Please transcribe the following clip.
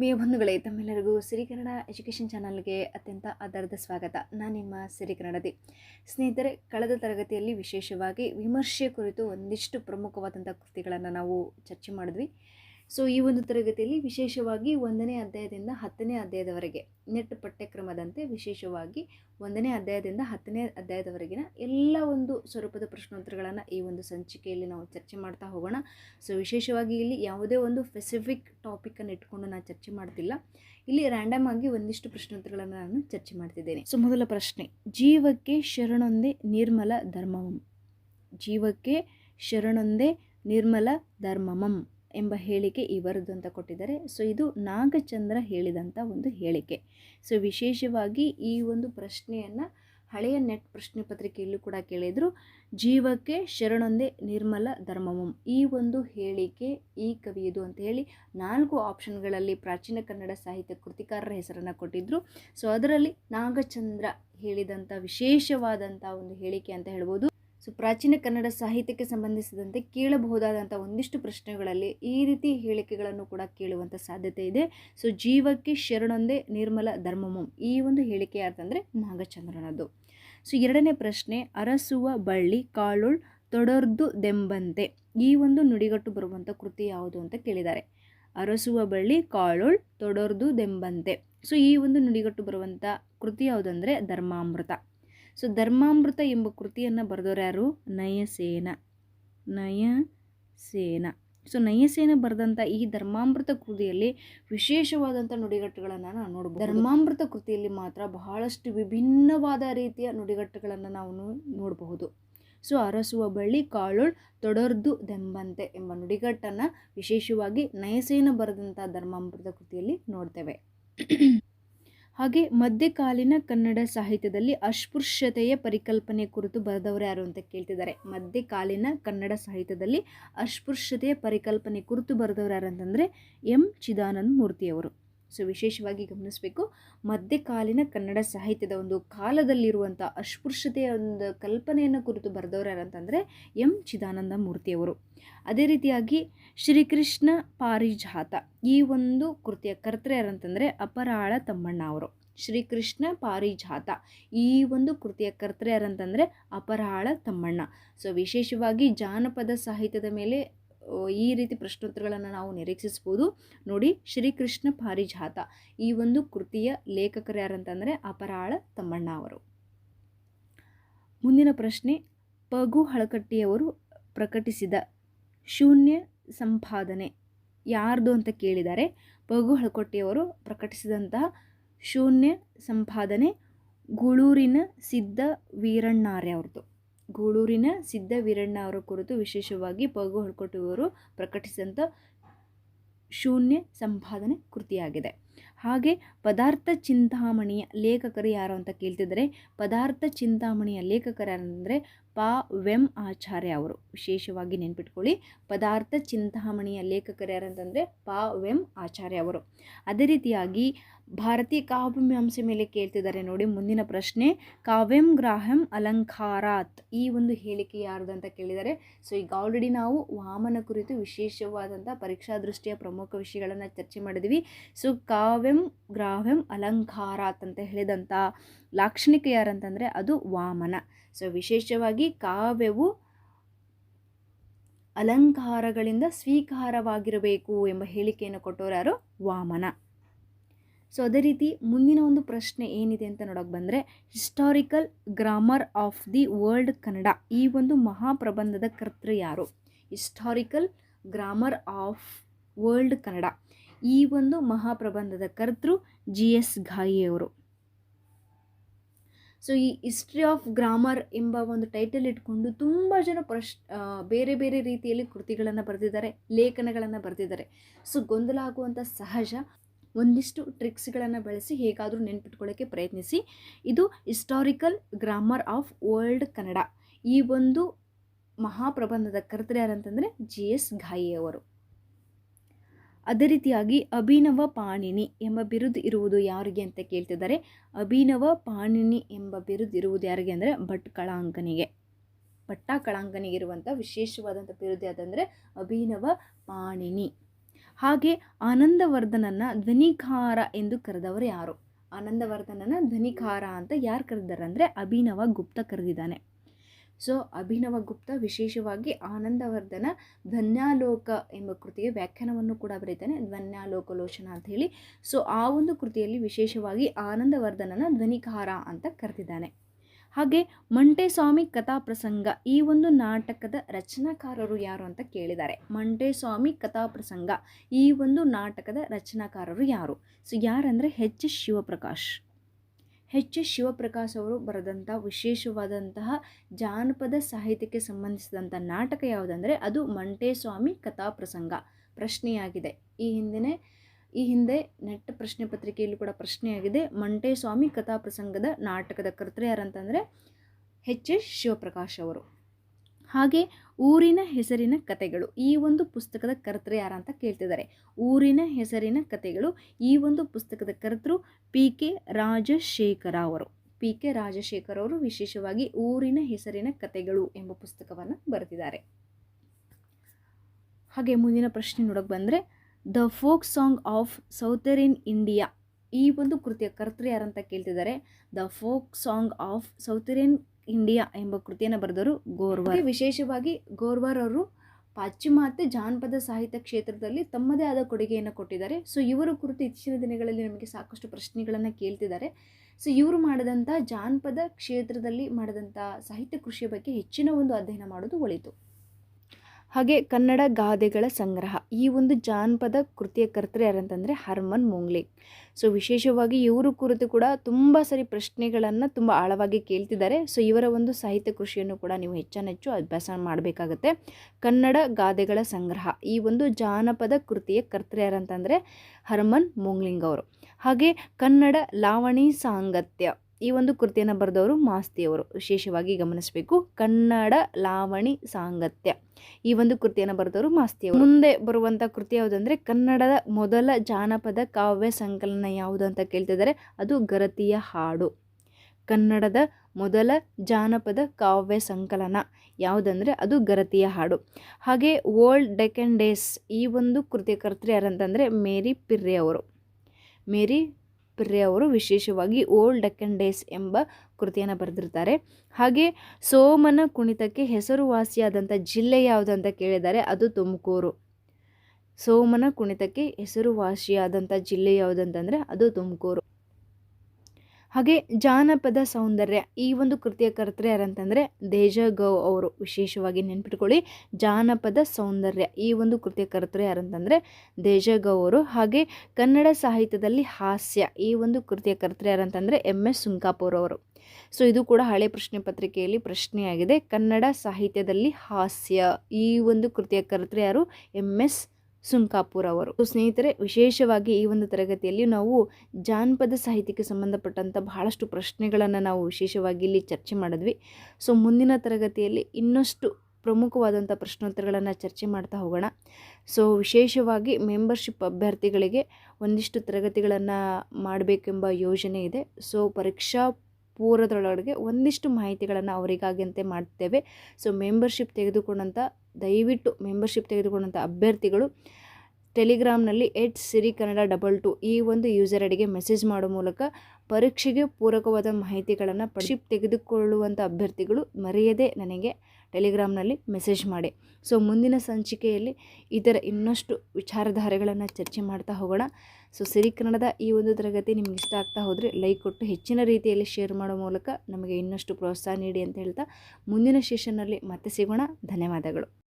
ಆತ್ಮೀಯ ಬಂಧುಗಳೇ, ತಮ್ಮೆಲ್ಲರಿಗೂ ಸಿರಿ ಕನ್ನಡ ಎಜುಕೇಷನ್ ಚಾನಲ್ಗೆ ಅತ್ಯಂತ ಆಧಾರದ ಸ್ವಾಗತ. ನಾನು ನಿಮ್ಮ ಸಿರಿ ಸ್ನೇಹಿತರೆ, ಕಳೆದ ತರಗತಿಯಲ್ಲಿ ವಿಶೇಷವಾಗಿ ವಿಮರ್ಶೆ ಕುರಿತು ಒಂದಿಷ್ಟು ಪ್ರಮುಖವಾದಂಥ ಕೃತಿಗಳನ್ನು ನಾವು ಚರ್ಚೆ ಮಾಡಿದ್ವಿ. ಸೊ, ಈ ಒಂದು ತರಗತಿಯಲ್ಲಿ ವಿಶೇಷವಾಗಿ ಒಂದನೇ ಅಧ್ಯಾಯದಿಂದ ಹತ್ತನೇ ಅಧ್ಯಾಯದವರೆಗೆ ನೆಟ್ ಪಠ್ಯಕ್ರಮದಂತೆ ವಿಶೇಷವಾಗಿ ಒಂದನೇ ಅಧ್ಯಾಯದಿಂದ ಹತ್ತನೇ ಅಧ್ಯಾಯದವರೆಗಿನ ಎಲ್ಲ ಒಂದು ಸ್ವರೂಪದ ಪ್ರಶ್ನೋತ್ತರಗಳನ್ನು ಈ ಒಂದು ಸಂಚಿಕೆಯಲ್ಲಿ ನಾವು ಚರ್ಚೆ ಮಾಡ್ತಾ ಹೋಗೋಣ. ಸೊ, ವಿಶೇಷವಾಗಿ ಇಲ್ಲಿ ಯಾವುದೇ ಒಂದು ಸ್ಪೆಸಿಫಿಕ್ ಟಾಪಿಕನ್ನು ಇಟ್ಕೊಂಡು ನಾನು ಚರ್ಚೆ ಮಾಡ್ತಿಲ್ಲ. ಇಲ್ಲಿ ರ್ಯಾಂಡಮ್ ಆಗಿ ಒಂದಿಷ್ಟು ಪ್ರಶ್ನೋತ್ತರಗಳನ್ನು ನಾನು ಚರ್ಚೆ ಮಾಡ್ತಿದ್ದೇನೆ. ಸೊ, ಮೊದಲ ಪ್ರಶ್ನೆ, ಜೀವಕ್ಕೆ ಶರಣೊಂದೇ ನಿರ್ಮಲ ಧರ್ಮಮಂ ಜೀವಕ್ಕೆ ಶರಣೊಂದೇ ನಿರ್ಮಲ ಧರ್ಮಮಂ. ಎಂಬ ಹೇಳಿಕೆ ಇವರದ್ದು ಅಂತ ಕೊಟ್ಟಿದ್ದಾರೆ. ಸೊ ಇದು ನಾಗಚಂದ್ರ ಹೇಳಿದಂಥ ಒಂದು ಹೇಳಿಕೆ. ಸೊ ವಿಶೇಷವಾಗಿ ಈ ಒಂದು ಪ್ರಶ್ನೆಯನ್ನು ಹಳೆಯ ನೆಟ್ ಪ್ರಶ್ನೆ ಪತ್ರಿಕೆಯಲ್ಲೂ ಕೂಡ ಕೇಳಿದರು. ಜೀವಕ್ಕೆ ಶರಣೊಂದೇ ನಿರ್ಮಲ ಧರ್ಮವಂ ಈ ಒಂದು ಹೇಳಿಕೆ, ಈ ಕವಿಯದು ಅಂತ ಹೇಳಿ ನಾಲ್ಕು ಆಪ್ಷನ್ಗಳಲ್ಲಿ ಪ್ರಾಚೀನ ಕನ್ನಡ ಸಾಹಿತ್ಯ ಕೃತಿಕಾರರ ಹೆಸರನ್ನು ಕೊಟ್ಟಿದ್ದರು ಸೊ ಅದರಲ್ಲಿ ನಾಗಚಂದ್ರ ಹೇಳಿದಂಥ ವಿಶೇಷವಾದಂಥ ಒಂದು ಹೇಳಿಕೆ ಅಂತ ಹೇಳ್ಬೋದು. ಸೊ ಪ್ರಾಚೀನ ಕನ್ನಡ ಸಾಹಿತ್ಯಕ್ಕೆ ಸಂಬಂಧಿಸಿದಂತೆ ಕೇಳಬಹುದಾದಂಥ ಒಂದಿಷ್ಟು ಪ್ರಶ್ನೆಗಳಲ್ಲಿ ಈ ರೀತಿ ಹೇಳಿಕೆಗಳನ್ನು ಕೂಡ ಕೇಳುವಂಥ ಸಾಧ್ಯತೆ ಇದೆ. ಸೊ ಜೀವಕ್ಕೆ ಶರಣೊಂದೇ ನಿರ್ಮಲ ಧರ್ಮಮಂ. ಈ ಒಂದು ಹೇಳಿಕೆ ಯಾರ್ದಂದರೆ ನಾಗಚಂದ್ರನದು. ಸೊ ಎರಡನೇ ಪ್ರಶ್ನೆ, ಅರಸುವ ಬಳ್ಳಿ ಕಾಳುಳ್ ತೊಡರ್ದು ದೆಂಬಂತೆ. ಈ ಒಂದು ನುಡಿಗಟ್ಟು ಬರುವಂಥ ಕೃತಿ ಯಾವುದು ಅಂತ ಕೇಳಿದ್ದಾರೆ. ಅರಸುವ ಬಳ್ಳಿ ಕಾಳುಳ್ ತೊಡರ್ದು ದೆಂಬಂತೆ. ಸೊ ಈ ಒಂದು ನುಡಿಗಟ್ಟು ಬರುವಂಥ ಕೃತಿ ಯಾವುದಂದರೆ ಧರ್ಮಾಮೃತ. ಸೊ ಧರ್ಮಾಮೃತ ಎಂಬ ಕೃತಿಯನ್ನು ಬರೆದವರು ಯಾರು? ನಯಸೇನ. ನಯಸೇನ. ಸೊ ನಯಸೇನ ಬರೆದಂಥ ಈ ಧರ್ಮಾಮೃತ ಕೃತಿಯಲ್ಲಿ ವಿಶೇಷವಾದಂಥ ನುಡಿಗಟ್ಟುಗಳನ್ನು ನಾವು ನೋಡ್ಬೋದು. ಧರ್ಮಾಮೃತ ಕೃತಿಯಲ್ಲಿ ಮಾತ್ರ ಬಹಳಷ್ಟು ವಿಭಿನ್ನವಾದ ರೀತಿಯ ನುಡಿಗಟ್ಟುಗಳನ್ನು ನಾವು ನೋಡಬಹುದು. ಸೊ ಅರಸುವ ಬಳ್ಳಿ ಕಾಳುಳ್ ತೊಡರ್ದು ದೆಂಬಂತೆ ಎಂಬ ನುಡಿಗಟ್ಟನ್ನು ವಿಶೇಷವಾಗಿ ನಯಸೇನ ಬರೆದಂಥ ಧರ್ಮಾಮೃತ ಕೃತಿಯಲ್ಲಿ ನೋಡ್ತೇವೆ. ಹಾಗೆ ಮಧ್ಯಕಾಲೀನ ಕನ್ನಡ ಸಾಹಿತ್ಯದಲ್ಲಿ ಅಸ್ಪೃಶ್ಯತೆಯ ಪರಿಕಲ್ಪನೆ ಕುರಿತು ಬರೆದವರು ಯಾರು ಅಂತ ಕೇಳ್ತಿದ್ದಾರೆ. ಮಧ್ಯಕಾಲೀನ ಕನ್ನಡ ಸಾಹಿತ್ಯದಲ್ಲಿ ಅಸ್ಪೃಶ್ಯತೆಯ ಪರಿಕಲ್ಪನೆ ಕುರಿತು ಬರೆದವರು ಯಾರು ಅಂತಂದರೆ ಎಂ. ಚಿದಾನಂದ ಮೂರ್ತಿಯವರು. ಸೊ ವಿಶೇಷವಾಗಿ ಗಮನಿಸಬೇಕು. ಮಧ್ಯಕಾಲೀನ ಕನ್ನಡ ಸಾಹಿತ್ಯದ ಒಂದು ಕಾಲದಲ್ಲಿರುವಂಥ ಅಸ್ಪೃಶ್ಯತೆಯ ಒಂದು ಕಲ್ಪನೆಯನ್ನು ಕುರಿತು ಬರೆದವರು ಯಾರಂತಂದರೆ ಎಂ. ಚಿದಾನಂದ ಮೂರ್ತಿಯವರು. ಅದೇ ರೀತಿಯಾಗಿ ಶ್ರೀಕೃಷ್ಣ ಪಾರಿಜಾತ ಈ ಒಂದು ಕೃತಿಯ ಕರ್ತೃ ಯಾರಂತಂದರೆ ಅಪರಾಳ ತಮ್ಮಣ್ಣ ಅವರು. ಶ್ರೀಕೃಷ್ಣ ಪಾರಿಜಾತ ಈ ಒಂದು ಕೃತಿಯ ಕರ್ತೃ ಯಾರಂತಂದರೆ ಅಪರಾಳ ತಮ್ಮಣ್ಣ. ಸೊ ವಿಶೇಷವಾಗಿ ಜಾನಪದ ಸಾಹಿತ್ಯದ ಮೇಲೆ ಈ ರೀತಿ ಪ್ರಶ್ನೋತ್ತರಗಳನ್ನು ನಾವು ನಿರೀಕ್ಷಿಸ್ಬೋದು. ನೋಡಿ, ಶ್ರೀಕೃಷ್ಣ ಪಾರಿಜಾತ, ಈ ಒಂದು ಕೃತಿಯ ಲೇಖಕರು ಯಾರಂತಂದರೆ ಅಪರಾಳ ತಮ್ಮಣ್ಣ ಅವರು. ಮುಂದಿನ ಪ್ರಶ್ನೆ, ಪಗು ಹಳಕಟ್ಟಿಯವರು ಪ್ರಕಟಿಸಿದ ಶೂನ್ಯ ಸಂಪಾದನೆ ಯಾರ್ದು ಅಂತ ಕೇಳಿದ್ದಾರೆ ಪಗು ಹಳಕೊಟ್ಟಿಯವರು ಪ್ರಕಟಿಸಿದಂತಹ ಶೂನ್ಯ ಸಂಪಾದನೆ ಗುಳೂರಿನ ಸಿದ್ಧ ವೀರಣ್ಣಾರೆ ಅವ್ರದ್ದು. ಗೂಳೂರಿನ ಸಿದ್ಧ ವೀರಣ್ಣ ಅವರ ಕುರಿತು ವಿಶೇಷವಾಗಿ ಪಗು ಹೊಳ್ಕೊಟ್ಟುವರು ಪ್ರಕಟಿಸಿದಂಥ ಶೂನ್ಯ ಸಂಪಾದನೆ ಕೃತಿಯಾಗಿದೆ. ಹಾಗೆ ಪದಾರ್ಥ ಚಿಂತಾಮಣಿಯ ಲೇಖಕರು ಯಾರು ಅಂತ ಕೇಳ್ತಿದ್ದಾರೆ ಪದಾರ್ಥ ಚಿಂತಾಮಣಿಯ ಲೇಖಕರು ಯಾರಂದರೆ ಪಾ ವೆಂ ಆಚಾರ್ಯ ಅವರು. ವಿಶೇಷವಾಗಿ ನೆನ್ಪಿಟ್ಕೊಳ್ಳಿ, ಪದಾರ್ಥ ಚಿಂತಾಮಣಿಯ ಲೇಖಕರು ಯಾರಂತಂದರೆ ಪ ವೆಂ ಆಚಾರ್ಯ ಅವರು. ಅದೇ ರೀತಿಯಾಗಿ ಭಾರತೀಯ ಕಾವ್ಯಮೀಮಾಂಸೆ ಮೇಲೆ ಕೇಳ್ತಿದ್ದಾರೆ ನೋಡಿ, ಮುಂದಿನ ಪ್ರಶ್ನೆ, ಕಾವ್ಯಂ ಗ್ರಾಹಂ ಅಲಂಕಾರಾತ್. ಈ ಒಂದು ಹೇಳಿಕೆ ಯಾರ್ದು ಅಂತ ಕೇಳಿದ್ದಾರೆ ಸೊ ಈಗ ಆಲ್ರೆಡಿ ನಾವು ವಾಮನ ಕುರಿತು ವಿಶೇಷವಾದಂಥ ಪರೀಕ್ಷಾ ದೃಷ್ಟಿಯ ಪ್ರಮುಖ ವಿಷಯಗಳನ್ನು ಚರ್ಚೆ ಮಾಡಿದ್ವಿ. ಸೊ ಕಾವ್ಯಂ ಗ್ರಾಹ್ಯಂ ಅಲಂಕಾರಾತ್ ಅಂತ ಹೇಳಿದಂಥ ಲಾಕ್ಷಣಿಕ ಯಾರಂತಂದರೆ ಅದು ವಾಮನ. ಸೊ ವಿಶೇಷವಾಗಿ ಕಾವ್ಯವು ಅಲಂಕಾರಗಳಿಂದ ಸ್ವೀಕಾರವಾಗಿರಬೇಕು ಎಂಬ ಹೇಳಿಕೆಯನ್ನು ಕೊಟ್ಟವರು ಯಾರು? ವಾಮನ. ಸೊ ಅದೇ ರೀತಿ ಮುಂದಿನ ಒಂದು ಪ್ರಶ್ನೆ ಏನಿದೆ ಅಂತ ನೋಡೋಕೆ ಬಂದರೆ historical grammar of the world Kannada. ಈ ಒಂದು ಮಹಾಪ್ರಬಂಧದ ಕರ್ತೃ ಯಾರು? Historical grammar of world Kannada. ಈ ಒಂದು ಮಹಾಪ್ರಬಂಧದ ಕರ್ತೃ ಜಿ ಎಸ್ ಘಾಯಿಯವರು. ಸೊ ಈ ಹಿಸ್ಟ್ರಿ ಆಫ್ ಗ್ರಾಮರ್ ಎಂಬ ಒಂದು ಟೈಟಲ್ ಇಟ್ಕೊಂಡು ತುಂಬ ಜನ ಪ್ರಶ್ ಬೇರೆ ಬೇರೆ ರೀತಿಯಲ್ಲಿ ಕೃತಿಗಳನ್ನು ಬರೆದಿದ್ದಾರೆ, ಲೇಖನಗಳನ್ನು ಬರೆದಿದ್ದಾರೆ. ಸೊ ಗೊಂದಲ ಆಗುವಂಥ ಸಹಜ ಒಂದಿಷ್ಟು ಟ್ರಿಕ್ಸ್ಗಳನ್ನು ಬಳಸಿ ಹೇಗಾದರೂ ನೆನ್ಪಿಟ್ಕೊಳ್ಳೋಕ್ಕೆ ಪ್ರಯತ್ನಿಸಿ. ಇದು historical grammar of world Kannada ಈ ಒಂದು ಮಹಾಪ್ರಬಂಧದ ಕರ್ತೃ ಯಾರಂತಂದರೆ ಜಿ ಎಸ್ ಘಾಯಿಯವರು ಅದೇ ರೀತಿಯಾಗಿ ಅಭಿನವ ಪಾಣಿನಿ ಎಂಬ ಬಿರುದು ಇರುವುದು ಯಾರಿಗೆ ಅಂತ ಕೇಳ್ತಿದ್ದಾರೆ. ಅಭಿನವ ಪಾಣಿನಿ ಎಂಬ ಬಿರುದು ಇರುವುದು ಯಾರಿಗೆ ಅಂದರೆ ಭಟ್ ಕಳಾಂಕನಿಗೆ. ಭಟ್ಟ ಕಳಾಂಕನಿಗೆ ಇರುವಂಥ ವಿಶೇಷವಾದಂಥ ಬಿರುದು ಯಾವುದಂದರೆ ಅಭಿನವ ಪಾಣಿನಿ. ಹಾಗೆ ಆನಂದವರ್ಧನನ್ನು ಧ್ವನಿಕಾರ ಎಂದು ಕರೆದವರು ಯಾರು? ಆನಂದವರ್ಧನನ ಧ್ವನಿಕಾರ ಅಂತ ಯಾರು ಕರೆದಾರೆ ಅಂದರೆ ಅಭಿನವ ಗುಪ್ತ ಕರೆದಿದ್ದಾನೆ. ಸೊ ಅಭಿನವ ಗುಪ್ತ ವಿಶೇಷವಾಗಿ ಆನಂದವರ್ಧನ ಧ್ವನ್ಯಾಲೋಕ ಎಂಬ ಕೃತಿಯ ವ್ಯಾಖ್ಯಾನವನ್ನು ಕೂಡ ಬರೀತಾನೆ, ಧ್ವನ್ಯಾಲೋಕಲೋಚನ ಅಂತ ಹೇಳಿ. ಸೊ ಆ ಒಂದು ಕೃತಿಯಲ್ಲಿ ವಿಶೇಷವಾಗಿ ಆನಂದವರ್ಧನನ ಧ್ವನಿಕಾರ ಅಂತ ಕರೆದಿದ್ದಾನೆ. ಹಾಗೆ ಮಂಟೇಸ್ವಾಮಿ ಕಥಾಪ್ರಸಂಗ ಈ ಒಂದು ನಾಟಕದ ರಚನಾಕಾರರು ಯಾರು ಅಂತ ಕೇಳಿದ್ದಾರೆ. ಮಂಟೇಸ್ವಾಮಿ ಕಥಾಪ್ರಸಂಗ ಈ ಒಂದು ನಾಟಕದ ರಚನಾಕಾರರು ಯಾರು? So ಯಾರಂದರೆ H Shivaprakash. H S Shivaprakash ಅವರು ಬರೆದಂಥ ವಿಶೇಷವಾದಂತಹ ಜಾನಪದ ಸಾಹಿತ್ಯಕ್ಕೆ ಸಂಬಂಧಿಸಿದಂಥ ನಾಟಕ ಯಾವುದಂದರೆ, ಅದು ಮಂಟೇಸ್ವಾಮಿ ಕಥಾಪ್ರಸಂಗ ಪ್ರಶ್ನೆಯಾಗಿದೆ. ಈ ಹಿಂದೆ ಈ ಹಿಂದೆ ನೆಟ್ ಪ್ರಶ್ನೆ ಪತ್ರಿಕೆಯಲ್ಲೂ ಕೂಡ ಪ್ರಶ್ನೆಯಾಗಿದೆ, ಮಂಟೇಸ್ವಾಮಿ ಕಥಾಪ್ರಸಂಗದ ನಾಟಕದ ಕರ್ತೃ ಯಾರಂತಂದರೆ, ಎಚ್ ಎಸ್ ಶಿವಪ್ರಕಾಶ್ ಅವರು. ಹಾಗೆ ಊರಿನ ಹೆಸರಿನ ಕತೆಗಳು. ಈ ಒಂದು ಪುಸ್ತಕದ ಕರ್ತೃ ಯಾರಂತ ಕೇಳ್ತಿದ್ದಾರೆ. ಊರಿನ ಹೆಸರಿನ ಕತೆಗಳು. ಈ ಒಂದು ಪುಸ್ತಕದ ಕರ್ತೃ ಪಿ ಕೆ ರಾಜಶೇಖರ ಅವರು. ಪಿ ಕೆ ರಾಜಶೇಖರ್ ಅವರು ವಿಶೇಷವಾಗಿ ಊರಿನ ಹೆಸರಿನ ಕತೆಗಳು ಎಂಬ ಪುಸ್ತಕವನ್ನು ಬರೆದಿದ್ದಾರೆ. ಹಾಗೆ ಮುಂದಿನ ಪ್ರಶ್ನೆ ನೋಡೋಕೆ ಬಂದರೆ, the folk song of southern India ಈ ಒಂದು ಕೃತಿಯ ಕರ್ತೃ ಯಾರಂತ ಕೇಳ್ತಿದ್ದಾರೆ. The folk song of southern India ಎಂಬ ಕೃತಿಯನ್ನು ಬರೆದವರು ಗೋರ್ವರ್. ವಿಶೇಷವಾಗಿ ಗೋರ್ವರ್ ಅವರು ಪಾಶ್ಚಿಮಾತ್ಯ ಜಾನಪದ ಸಾಹಿತ್ಯ ಕ್ಷೇತ್ರದಲ್ಲಿ ತಮ್ಮದೇ ಆದ ಕೊಡುಗೆಯನ್ನು ಕೊಟ್ಟಿದ್ದಾರೆ. ಸೊ ಇವರ ಕುರಿತು ಇತ್ತೀಚಿನ ದಿನಗಳಲ್ಲಿ ನಮಗೆ ಸಾಕಷ್ಟು ಪ್ರಶ್ನೆಗಳನ್ನು ಕೇಳ್ತಿದ್ದಾರೆ. ಸೊ ಇವರು ಮಾಡಿದಂಥ ಜಾನಪದ ಕ್ಷೇತ್ರದಲ್ಲಿ ಮಾಡಿದಂಥ ಸಾಹಿತ್ಯ ಕೃಷಿಯ ಬಗ್ಗೆ ಹೆಚ್ಚಿನ ಒಂದು ಅಧ್ಯಯನ ಮಾಡೋದು ಒಳಿತು. ಹಾಗೆ ಕನ್ನಡ ಗಾದೆಗಳ ಸಂಗ್ರಹ. ಈ ಒಂದು ಜಾನಪದ ಕೃತಿಯ ಕರ್ತೃ ಯಾರಂತಂದರೆ ಹರ್ಮನ್ ಮುಂಗ್ಲೆ. ಸೊ ವಿಶೇಷವಾಗಿ ಇವರು ಕುರಿತು ಕೂಡ ತುಂಬ ಸರಿ ಪ್ರಶ್ನೆಗಳನ್ನು ತುಂಬ ಆಳವಾಗಿ ಕೇಳ್ತಿದ್ದಾರೆ. ಸೊ ಇವರ ಒಂದು ಸಾಹಿತ್ಯ ಕೃಷಿಯನ್ನು ಕೂಡ ನೀವು ಹೆಚ್ಚಾನೆಚ್ಚು ಅಭ್ಯಾಸ ಮಾಡಬೇಕಾಗತ್ತೆ. ಕನ್ನಡ ಗಾದೆಗಳ ಸಂಗ್ರಹ. ಈ ಒಂದು ಜಾನಪದ ಕೃತಿಯ ಕರ್ತೃ ಯಾರಂತಂದರೆ ಹರ್ಮನ್ ಮುಂಗ್ಲಿಂಗ್ ಅವರು. ಹಾಗೆ ಕನ್ನಡ ಲಾವಣಿ ಸಾಂಗತ್ಯ. ಈ ಒಂದು ಕೃತಿಯನ್ನು ಬರೆದವರು ಮಾಸ್ತಿಯವರು. ವಿಶೇಷವಾಗಿ ಗಮನಿಸಬೇಕು, ಕನ್ನಡ ಲಾವಣಿ ಸಾಂಗತ್ಯ. ಈ ಒಂದು ಕೃತಿಯನ್ನು ಬರೆದವರು ಮಾಸ್ತಿಯವರು. ಮುಂದೆ ಬರುವಂಥ ಕೃತಿ ಯಾವುದಂದರೆ, ಕನ್ನಡದ ಮೊದಲ ಜಾನಪದ ಕಾವ್ಯ ಸಂಕಲನ ಯಾವುದು ಅಂತ ಕೇಳ್ತಿದ್ದಾರೆ ಅದು ಗರತಿಯ ಹಾಡು. ಕನ್ನಡದ ಮೊದಲ ಜಾನಪದ ಕಾವ್ಯ ಸಂಕಲನ ಯಾವುದಂದರೆ, ಅದು ಗರತಿಯ ಹಾಡು. ಹಾಗೆ ಓಲ್ಡ್ ಡೆಕೆನ್ ಡೇಸ್ ಈ ಒಂದು ಕೃತಿಯ ಕರ್ತೃ ಯಾರಂತಂದರೆ, ಮೇರಿ ಪಿರ್ರೆ ಅವರು. ಮೇರಿ ಪಿರ್ರೆ ಅವರು ವಿಶೇಷವಾಗಿ ಓಲ್ಡ್ ಡೆಕ್ಕನ್ ಡೇಸ್ ಎಂಬ ಕೃತಿಯನ್ನು ಬರೆದಿರ್ತಾರೆ. ಹಾಗೆ ಸೋಮನ ಕುಣಿತಕ್ಕೆ ಹೆಸರುವಾಸಿಯಾದಂಥ ಜಿಲ್ಲೆ ಯಾವುದು ಅಂತ ಕೇಳಿದ್ದಾರೆ ಅದು ತುಮಕೂರು. ಸೋಮನ ಕುಣಿತಕ್ಕೆ ಹೆಸರುವಾಸಿಯಾದಂಥ ಜಿಲ್ಲೆ ಯಾವುದಂತಂದರೆ ಅದು ತುಮಕೂರು. ಹಾಗೆ ಜಾನಪದ ಸೌಂದರ್ಯ, ಈ ಒಂದು ಕೃತಿಯ ಕರ್ತೃ ಯಾರಂತಂದರೆ ದೇಜಗೌ ಅವರು. ವಿಶೇಷವಾಗಿ ನೆನ್ಪಿಟ್ಕೊಳ್ಳಿ, ಜಾನಪದ ಸೌಂದರ್ಯ, ಈ ಒಂದು ಕೃತಿಯ ಕರ್ತೃ ಯಾರಂತಂದರೆ ದೇಜಗೌ ಅವರು. ಹಾಗೆ ಕನ್ನಡ ಸಾಹಿತ್ಯದಲ್ಲಿ ಹಾಸ್ಯ, ಈ ಒಂದು ಕೃತಿಯ ಕರ್ತೃ ಯಾರಂತಂದರೆ ಎಂ ಎಸ್. ಸುಂಕಾಪುರ್ ಅವರು. ಸೊ, ಇದು ಕೂಡ ಹಳೆ ಪ್ರಶ್ನೆ ಪತ್ರಿಕೆಯಲ್ಲಿ ಪ್ರಶ್ನೆಯಾಗಿದೆ. ಕನ್ನಡ ಸಾಹಿತ್ಯದಲ್ಲಿ ಹಾಸ್ಯ, ಈ ಒಂದು ಕೃತಿಯ ಕರ್ತೃ ಯಾರು? M S. ಸುಂಕಾಪುರ್ ಅವರು. ಸ್ನೇಹಿತರೆ, ವಿಶೇಷವಾಗಿ ಈ ಒಂದು ತರಗತಿಯಲ್ಲಿ ನಾವು ಜಾನಪದ ಸಾಹಿತ್ಯಕ್ಕೆ ಸಂಬಂಧಪಟ್ಟಂಥ ಬಹಳಷ್ಟು ಪ್ರಶ್ನೆಗಳನ್ನು ನಾವು ವಿಶೇಷವಾಗಿ ಇಲ್ಲಿ ಚರ್ಚೆ ಮಾಡಿದ್ವಿ. ಸೊ, ಮುಂದಿನ ತರಗತಿಯಲ್ಲಿ ಇನ್ನಷ್ಟು ಪ್ರಮುಖವಾದಂಥ ಪ್ರಶ್ನೋತ್ತರಗಳನ್ನು ಚರ್ಚೆ ಮಾಡ್ತಾ ಹೋಗೋಣ. ಸೊ, ವಿಶೇಷವಾಗಿ ಮೆಂಬರ್ಶಿಪ್ ಅಭ್ಯರ್ಥಿಗಳಿಗೆ ಒಂದಿಷ್ಟು ತರಗತಿಗಳನ್ನು ಮಾಡಬೇಕೆಂಬ ಯೋಜನೆ ಇದೆ. ಸೊ, ಪರೀಕ್ಷಾ ಪೂರ್ವದೊಳಗೆ ಒಂದಿಷ್ಟು ಮಾಹಿತಿಗಳನ್ನು ಅವರಿಗಾಗಿಯಂತೆ ಮಾಡ್ತೇವೆ. ಸೊ ಮೆಂಬರ್ಶಿಪ್ ತೆಗೆದುಕೊಂಡಂಥ ದಯವಿಟ್ಟು ಮೆಂಬರ್ಶಿಪ್ ತೆಗೆದುಕೊಂಡಂಥ ಅಭ್ಯರ್ಥಿಗಳು ಟೆಲಿಗ್ರಾಮ್ನಲ್ಲಿ at Siri Kannada double two ಈ ಒಂದು ಯೂಸರ್ ಐಡಿಗೆ ಮೆಸೇಜ್ ಮಾಡೋ ಮೂಲಕ ಪರೀಕ್ಷೆಗೆ ಪೂರಕವಾದ ಮಾಹಿತಿಗಳನ್ನು ಶಿಪ್ ತೆಗೆದುಕೊಳ್ಳುವಂಥ ಅಭ್ಯರ್ಥಿಗಳು ಮರೆಯದೆ ನನಗೆ ಟೆಲಿಗ್ರಾಮ್ನಲ್ಲಿ ಮೆಸೇಜ್ ಮಾಡಿ. ಸೊ, ಮುಂದಿನ ಸಂಚಿಕೆಯಲ್ಲಿ ಇದರ ಇನ್ನಷ್ಟು ವಿಚಾರಧಾರೆಗಳನ್ನು ಚರ್ಚೆ ಮಾಡ್ತಾ ಹೋಗೋಣ. ಸೊ, ಸಿರಿ ಕನ್ನಡದ ಈ ಒಂದು ತರಗತಿ ನಿಮ್ಗೆ ಇಷ್ಟ ಆಗ್ತಾ ಹೋದರೆ ಲೈಕ್ ಕೊಟ್ಟು ಹೆಚ್ಚಿನ ರೀತಿಯಲ್ಲಿ ಶೇರ್ ಮಾಡೋ ಮೂಲಕ ನಮಗೆ ಇನ್ನಷ್ಟು ಪ್ರೋತ್ಸಾಹ ನೀಡಿ ಅಂತ ಹೇಳ್ತಾ ಮುಂದಿನ ಸೆಷನ್ನಲ್ಲಿ ಮತ್ತೆ ಸಿಗೋಣ. ಧನ್ಯವಾದಗಳು.